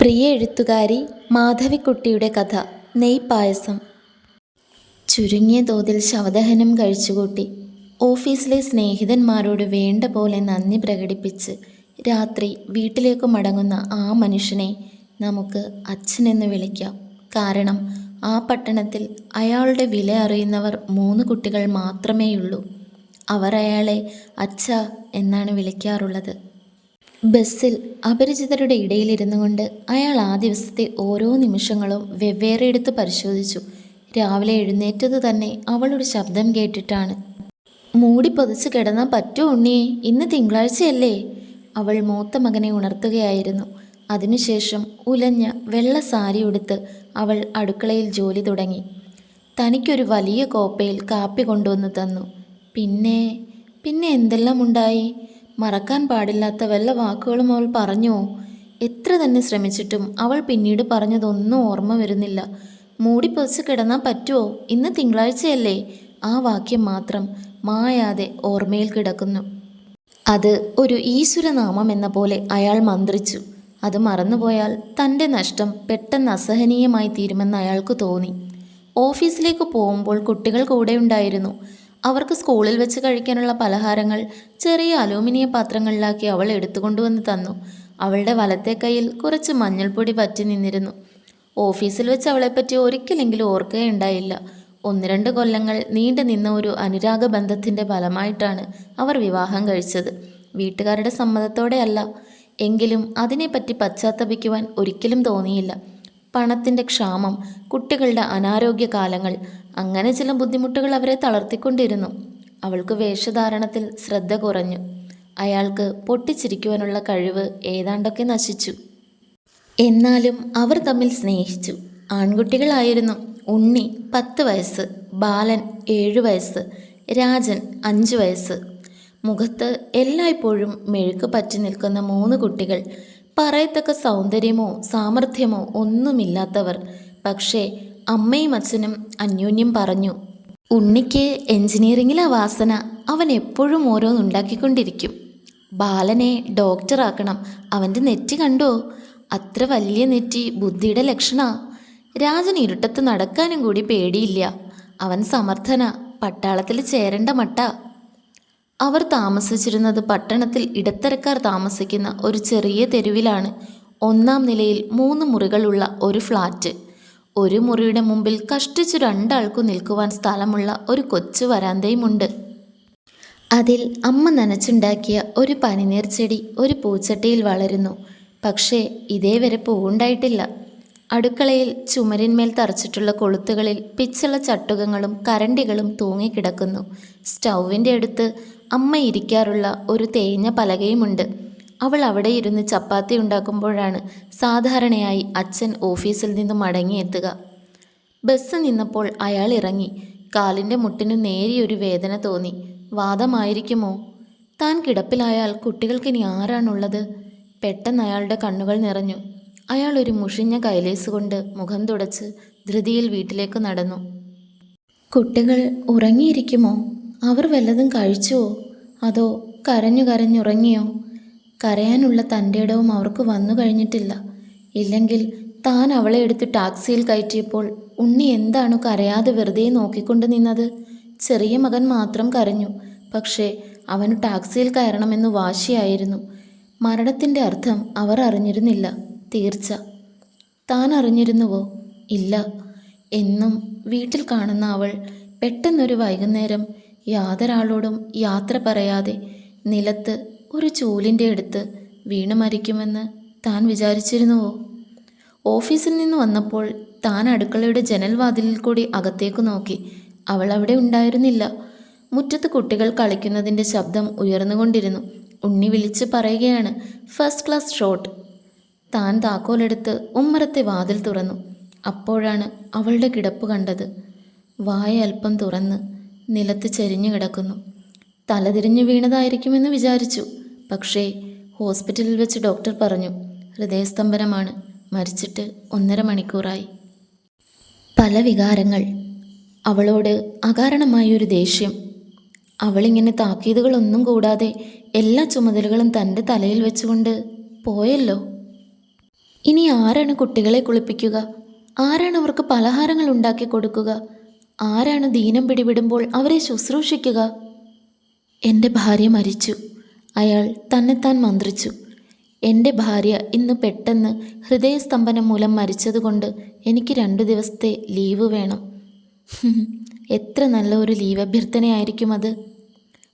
പ്രിയ എഴുത്തുകാരി മാധവിക്കുട്ടിയുടെ കഥ നെയ്പായസം. ചുരുങ്ങിയ തോതിൽ ശവദഹനം കഴിച്ചുകൂട്ടി ഓഫീസിലെ സ്നേഹിതന്മാരോട് വേണ്ട പോലെ നന്ദി പ്രകടിപ്പിച്ച് രാത്രി വീട്ടിലേക്ക് മടങ്ങുന്ന ആ മനുഷ്യനെ നമുക്ക് അച്ഛനെന്ന് വിളിക്കാം. കാരണം ആ പട്ടണത്തിൽ അയാളുടെ വില അറിയുന്നവർ മൂന്ന് കുട്ടികൾ മാത്രമേയുള്ളൂ. അവർ അയാളെ അച്ഛ എന്നാണ് വിളിക്കാറുള്ളത്. ബസ്സിൽ അപരിചിതരുടെ ഇടയിലിരുന്നു കൊണ്ട് അയാൾ ആ ദിവസത്തെ ഓരോ നിമിഷങ്ങളും വെവ്വേറെ എടുത്ത് പരിശോധിച്ചു. രാവിലെ എഴുന്നേറ്റത് തന്നെ അവളൊരു ശബ്ദം കേട്ടിട്ടാണ്. മൂടി പൊതിച്ച് കിടന്നാൽ പറ്റൂ ഉണ്ണിയെ ഇന്ന് തിങ്കളാഴ്ചയല്ലേ? അവൾ മൂത്ത മകനെ ഉണർത്തുകയായിരുന്നു. അതിനുശേഷം ഉലഞ്ഞ വെള്ള സാരി ഉടുത്ത് അവൾ അടുക്കളയിൽ ജോലി തുടങ്ങി. തനിക്കൊരു വലിയ കോപ്പയിൽ കാപ്പി കൊണ്ടുവന്ന് തന്നു. പിന്നെ പിന്നെ എന്തെല്ലാം ഉണ്ടായി? മറക്കാൻ പാടില്ലാത്ത വല്ല വാക്കുകളും അവൾ പറഞ്ഞോ? എത്ര തന്നെ ശ്രമിച്ചിട്ടും അവൾ പിന്നീട് പറഞ്ഞതൊന്നും ഓർമ്മ വരുന്നില്ല. മൂടിപ്പൊച്ച് കിടന്നാൽ പറ്റുമോ ഇന്ന് തിങ്കളാഴ്ചയല്ലേ? ആ വാക്യം മാത്രം മായാതെ ഓർമ്മയിൽ കിടക്കുന്നു. അത് ഒരു ഈശ്വരനാമം എന്ന പോലെ അയാൾ മന്ത്രിച്ചു. അത് മറന്നുപോയാൽ തന്റെ നഷ്ടം പെട്ടെന്ന് അസഹനീയമായി തീരുമെന്ന് അയാൾക്ക് തോന്നി. ഓഫീസിലേക്ക് പോകുമ്പോൾ കുട്ടികൾ കൂടെ ഉണ്ടായിരുന്നു. അവർക്ക് സ്കൂളിൽ വെച്ച് കഴിക്കാനുള്ള പലഹാരങ്ങൾ ചെറിയ അലൂമിനിയ പാത്രങ്ങളിലാക്കി അവൾ എടുത്തുകൊണ്ടുവന്ന് തന്നു. അവളുടെ വലത്തെ കയ്യിൽ കുറച്ച് മഞ്ഞൾപ്പൊടി പറ്റി നിന്നിരുന്നു. ഓഫീസിൽ വെച്ച് അവളെപ്പറ്റി ഒരിക്കലെങ്കിലും ഓർക്കുകയുണ്ടായില്ല. ഒന്ന് രണ്ട് കൊല്ലങ്ങൾ നീണ്ടു നിന്ന ഒരു അനുരാഗ ബന്ധത്തിന്റെ ഫലമായിട്ടാണ് അവർ വിവാഹം കഴിച്ചത്. വീട്ടുകാരുടെ സമ്മതത്തോടെയല്ല. എങ്കിലും അതിനെപ്പറ്റി പശ്ചാത്തപിക്കുവാൻ ഒരിക്കലും തോന്നിയില്ല. പണത്തിന്റെ ക്ഷാമം കുട്ടികളുടെ അനാരോഗ്യ കാലങ്ങൾ അങ്ങനെ ചില ബുദ്ധിമുട്ടുകൾ അവരെ തളർത്തിക്കൊണ്ടിരുന്നു. അവൾക്ക് വേഷധാരണത്തിൽ ശ്രദ്ധ കുറഞ്ഞു. അയാൾക്ക് പൊട്ടിച്ചിരിക്കുവാനുള്ള കഴിവ് ഏതാണ്ടൊക്കെ നശിച്ചു. എന്നാലും അവർ തമ്മിൽ സ്നേഹിച്ചു. ആൺകുട്ടികളായിരുന്നു. ഉണ്ണി പത്ത് വയസ്സ് ബാലൻ ഏഴു വയസ്സ് രാജൻ അഞ്ച് വയസ്സ്. മുഖത്ത് എല്ലായ്പ്പോഴും മെഴുക്ക് പറ്റി നിൽക്കുന്ന മൂന്ന് കുട്ടികൾ പറയത്തക്ക സൗന്ദര്യമോ സാമർഥ്യമോ ഒന്നുമില്ലാത്തവർ. പക്ഷേ അമ്മയും അച്ഛനും അന്യോന്യം പറഞ്ഞു ഉണ്ണിക്ക് എൻജിനീയറിങ്ങിലെ വാസന അവൻ എപ്പോഴും ഓരോന്നുണ്ടാക്കിക്കൊണ്ടിരിക്കും. ബാലനെ ഡോക്ടറാക്കണം. അവന്റെ നെറ്റി കണ്ടോ? അത്ര വലിയ നെറ്റി ബുദ്ധിയുടെ ലക്ഷണ. രാജൻ ഇരുട്ടത്ത് നടക്കാനും കൂടി പേടിയില്ല. അവൻ സമർത്ഥന. പട്ടാളത്തിൽ ചേരേണ്ട മട്ട. അവർ താമസിച്ചിരുന്നത് പട്ടണത്തിൽ ഇടത്തരക്കാർ താമസിക്കുന്ന ഒരു ചെറിയ തെരുവിലാണ്. ഒന്നാം നിലയിൽ മൂന്ന് മുറികളുള്ള ഒരു ഫ്ലാറ്റ്. ഒരു മുറിയുടെ മുമ്പിൽ കഷ്ടിച്ചു രണ്ടാൾക്കു നിൽക്കുവാൻ സ്ഥലമുള്ള ഒരു കൊച്ചു വരാന്തയുമുണ്ട്. അതിൽ അമ്മ നനച്ചുണ്ടാക്കിയ ഒരു പനിനീർ ചെടി ഒരു പൂച്ചട്ടിയിൽ വളരുന്നു. പക്ഷേ ഇതേവരെ പൂവുണ്ടായിട്ടില്ല. അടുക്കളയിൽ ചുമരിന്മേൽ തറച്ചിട്ടുള്ള കൊളുത്തുകളിൽ പിച്ചള ചട്ടുകങ്ങളും കരണ്ടികളും തൂങ്ങിക്കിടക്കുന്നു. സ്റ്റൗവിന്റെ അടുത്ത് അമ്മ ഇരിക്കാറുള്ള ഒരു തേഞ്ഞ പലകയുമുണ്ട്. അവൾ അവിടെ ഇരുന്ന് ചപ്പാത്തി ഉണ്ടാക്കുമ്പോഴാണ് സാധാരണയായി അച്ഛൻ ഓഫീസിൽ നിന്ന് മടങ്ങിയെത്തുക ബസ് നിന്നപ്പോൾ അയാൾ ഇറങ്ങി. കാലിന്റെ മുട്ടിന് നേരിയൊരു വേദന തോന്നി. വാദമായിരിക്കുമോ? താൻ കിടപ്പിലായാൽ കുട്ടികൾക്കിനി ആരാണുള്ളത്? പെട്ടെന്ന് അയാളുടെ കണ്ണുകൾ നിറഞ്ഞു. അയാൾ ഒരു മുഷിഞ്ഞ കൈലേസ് കൊണ്ട് മുഖം തുടച്ച് ധൃതിയിൽ വീട്ടിലേക്ക് നടന്നു. കുട്ടികൾ ഉറങ്ങിയിരിക്കുമോ? അവർ വല്ലതും കഴിച്ചുവോ അതോ കരഞ്ഞു കരഞ്ഞുറങ്ങിയോ? കരയാനുള്ള തന്റെ ഇടവും അവർക്ക് വന്നു കഴിഞ്ഞിട്ടില്ല. ഇല്ലെങ്കിൽ താൻ അവളെ എടുത്ത് ടാക്സിയിൽ കയറ്റിയപ്പോൾ ഉണ്ണി എന്താണ് കരയാതെ വെറുതെ നോക്കിക്കൊണ്ട് നിന്നത്? ചെറിയ മകൻ മാത്രം കരഞ്ഞു. പക്ഷേ അവന് ടാക്സിയിൽ കയറണമെന്ന് വാശിയായിരുന്നു. മരണത്തിന്റെ അർത്ഥം അവർ അറിഞ്ഞിരുന്നില്ല. തീർച്ച. താൻ അറിഞ്ഞിരുന്നുവോ? ഇല്ല. എന്നും വീട്ടിൽ കാണുന്ന അവൾ പെട്ടെന്നൊരു വൈകുന്നേരം യാതൊരാളോടും യാത്ര പറയാതെ നിലത്ത് ഒരു ചൂലിന്റെ അടുത്ത് വീണ് മരിക്കുമെന്ന് താൻ വിചാരിച്ചിരുന്നുവോ? ഓഫീസിൽ നിന്ന് വന്നപ്പോൾ താൻ അടുക്കളയുടെ ജനൽവാതിലിൽ കൂടി അകത്തേക്ക് നോക്കി. അവൾ അവിടെ ഉണ്ടായിരുന്നില്ല. മുറ്റത്ത് കുട്ടികൾ കളിക്കുന്നതിന്റെ ശബ്ദം ഉയർന്നുകൊണ്ടിരുന്നു. ഉണ്ണി വിളിച്ച് പറയുകയാണ് ഫസ്റ്റ് ക്ലാസ് ഷോട്ട് താൻ താക്കോലെടുത്ത് ഉമ്മറത്തെ വാതിൽ തുറന്നു. അപ്പോഴാണ് അവളുടെ കിടപ്പ് കണ്ടത്. വായ അല്പം തുറന്ന് നിലത്ത് ചെരിഞ്ഞു കിടക്കുന്നു. തലതിരിഞ്ഞു വീണതായിരിക്കുമെന്ന് വിചാരിച്ചു. പക്ഷേ ഹോസ്പിറ്റലിൽ വെച്ച് ഡോക്ടർ പറഞ്ഞു ഹൃദയസ്തംഭനമാണ്. മരിച്ചിട്ട് ഒന്നര മണിക്കൂറായി. പല വികാരങ്ങൾ. അവളോട് അകാരണമായൊരു ദേഷ്യം. അവളിങ്ങനെ താക്കീതുകളൊന്നും കൂടാതെ എല്ലാ ചുമതലകളും തന്റെ തലയിൽ വെച്ചുകൊണ്ട് പോയല്ലോ. ഇനി ആരാണ് കുട്ടികളെ കുളിപ്പിക്കുക? ആരാണ് അവർക്ക് പലഹാരങ്ങൾ ഉണ്ടാക്കി കൊടുക്കുക? ആരാണ് ദീനം പിടിവിടുമ്പോൾ അവരെ ശുശ്രൂഷിക്കുക? എന്റെ ഭാര്യ മരിച്ചു. അയാൾ തന്നെത്താൻ മന്ത്രിച്ചു. എന്റെ ഭാര്യ ഇന്ന് പെട്ടെന്ന് ഹൃദയസ്തംഭനം മൂലം മരിച്ചതുകൊണ്ട് എനിക്ക് രണ്ടു ദിവസത്തെ ലീവ് വേണം. എത്ര നല്ല ഒരു ലീവ് അഭ്യർത്ഥനയായിരിക്കും അത്.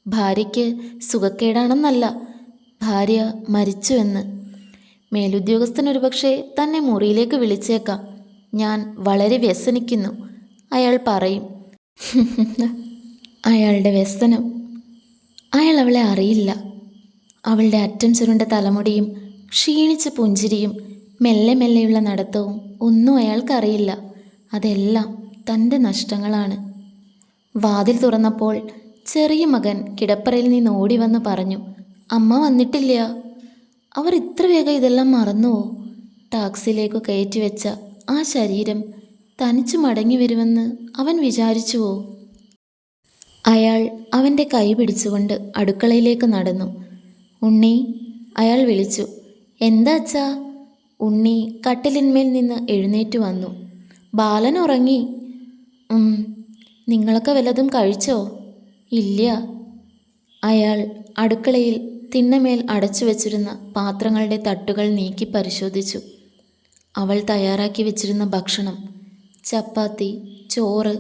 ഭാര്യയ്ക്ക് സുഖക്കേടാണെന്നല്ല ഭാര്യ മരിച്ചു എന്ന്. മേലുദ്യോഗസ്ഥൻ പക്ഷേ തന്നെ മുറിയിലേക്ക് വിളിച്ചേക്കാം. ഞാൻ വളരെ വ്യസനിക്കുന്നു. അയാൾ പറയും അയാളുടെ വ്യസനം. അയാൾ അവളെ അറിയില്ല. അവളുടെ അറ്റം ചുരുണ്ട തലമുടിയും ക്ഷീണിച്ച പുഞ്ചിരിയും മെല്ലെ മെല്ലെയുള്ള നടത്തവും ഒന്നും അയാൾക്കറിയില്ല. അതെല്ലാം തന്റെ നഷ്ടങ്ങളാണ്. വാതിൽ തുറന്നപ്പോൾ ചെറിയ മകൻ കിടപ്പറയിൽ നിന്ന് ഓടി വന്ന് പറഞ്ഞു അമ്മ വന്നിട്ടില്ല. അവർ ഇത്ര വേഗം ഇതെല്ലാം മറന്നുവോ? ടാക്സിയിലേക്ക് കയറ്റി വെച്ച ആ ശരീരം തനിച്ചു മടങ്ങി വരുമെന്ന് അവൻ വിചാരിച്ചുവോ? അയാൾ അവന്റെ കൈ പിടിച്ചുകൊണ്ട് അടുക്കളയിലേക്ക് നടന്നു. ഉണ്ണി അയാൾ വിളിച്ചു എന്താ അച്ഛാ? ഉണ്ണി കട്ടിലിന്മേൽ നിന്ന് എഴുന്നേറ്റ് വന്നു. ബാലൻ ഉറങ്ങി. "ഉം, നിങ്ങളൊക്കെ വല്ലതും കഴിച്ചോ? ഇല്ല. അയാൾ അടുക്കളയിൽ തിണ്ണമേൽ അടച്ചു വച്ചിരുന്ന പാത്രങ്ങളുടെ തട്ടുകൾ നീക്കി പരിശോധിച്ചു. അവൾ തയ്യാറാക്കി വെച്ചിരുന്ന ഭക്ഷണം ചപ്പാത്തി ചോറ്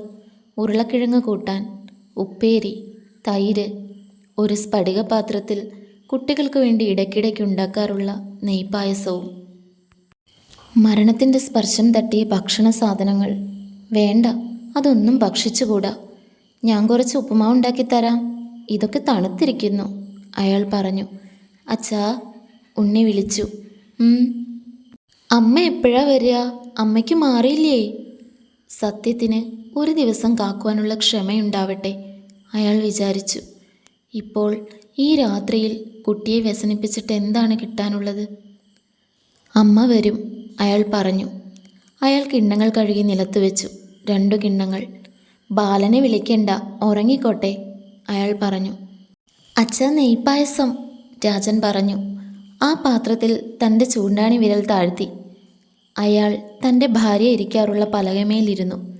ഉരുളക്കിഴങ്ങ് കൂട്ടാൻ ഉപ്പേരി തൈര് ഒരു സ്ഫടിക പാത്രത്തിൽ കുട്ടികൾക്ക് വേണ്ടി ഇടയ്ക്കിടയ്ക്ക് ഉണ്ടാക്കാറുള്ള നെയ്പായസവും. മരണത്തിന്റെ സ്പർശം തട്ടിയ ഭക്ഷണ സാധനങ്ങൾ. വേണ്ട അതൊന്നും ഭക്ഷിച്ചുകൂടാ. ഞാൻ കുറച്ച് ഉപ്പുമാവ് ഉണ്ടാക്കിത്തരാം. ഇതൊക്കെ തണുത്തിരിക്കുന്നു അയാൾ പറഞ്ഞു. അച്ഛാ ഉണ്ണി വിളിച്ചു. അമ്മ എപ്പോഴാ വരിക? അമ്മയ്ക്ക് മാറിയില്ലേ? സത്യത്തിന് ഒരു ദിവസം കാക്കുവാനുള്ള ക്ഷമയുണ്ടാവട്ടെ? അയാൾ വിചാരിച്ചു. ഇപ്പോൾ ഈ രാത്രിയിൽ കുട്ടിയെ വ്യസനിപ്പിച്ചിട്ട് എന്താണ് കിട്ടാനുള്ളത്? അമ്മ വരും അയാൾ പറഞ്ഞു. അയാൾ കിണ്ണങ്ങൾ കഴുകി നിലത്ത് വെച്ചു. രണ്ടു കിണ്ണങ്ങൾ. ബാലനെ വിളിക്കണ്ട ഉറങ്ങിക്കോട്ടെ അയാൾ പറഞ്ഞു. അച്ഛ നെയ്പായസം രാജൻ പറഞ്ഞു. ആ പാത്രത്തിൽ തന്റെ ചൂണ്ടാണി വിരൽ താഴ്ത്തി. അയാൾ തന്റെ ഭാര്യ ഇരിക്കാറുള്ള പലകമേലിരുന്നു.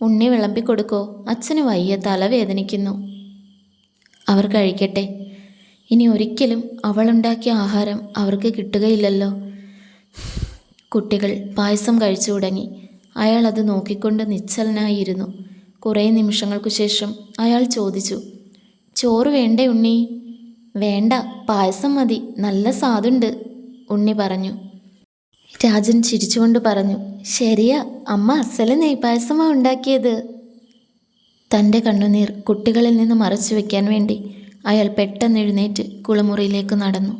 ഉണ്ണി വിളമ്പിക്കൊടുക്കോ അച്ഛന് വയ്യ തലവേദനിക്കുന്നു അവർ കഴിക്കട്ടെ. ഇനി ഒരിക്കലും അവളുണ്ടാക്കിയ ആഹാരം അവർക്ക് കിട്ടുകയില്ലല്ലോ. കുട്ടികൾ പായസം കഴിച്ചു തുടങ്ങി. അയാൾ അത് നോക്കിക്കൊണ്ട് നിശ്ചലനായിരുന്നു. കുറേ നിമിഷങ്ങൾക്കു ശേഷം അയാൾ ചോദിച്ചു ചോറ് വേണ്ടേ ഉണ്ണി? വേണ്ട പായസം മതി. നല്ല സ്വാദുണ്ട് ഉണ്ണി പറഞ്ഞു. രാജൻ ചിരിച്ചുകൊണ്ട് പറഞ്ഞു ശരിയാ അമ്മ അസല നെയ്പായസമാണ് ഉണ്ടാക്കിയത്. തന്റെ കണ്ണുനീർ കുട്ടികളിൽ നിന്ന് മറച്ചു വെക്കാൻ വേണ്ടി അയാൾ പെട്ടെന്ന് എഴുന്നേറ്റ് കുളിമുറിയിലേക്ക് നടന്നു.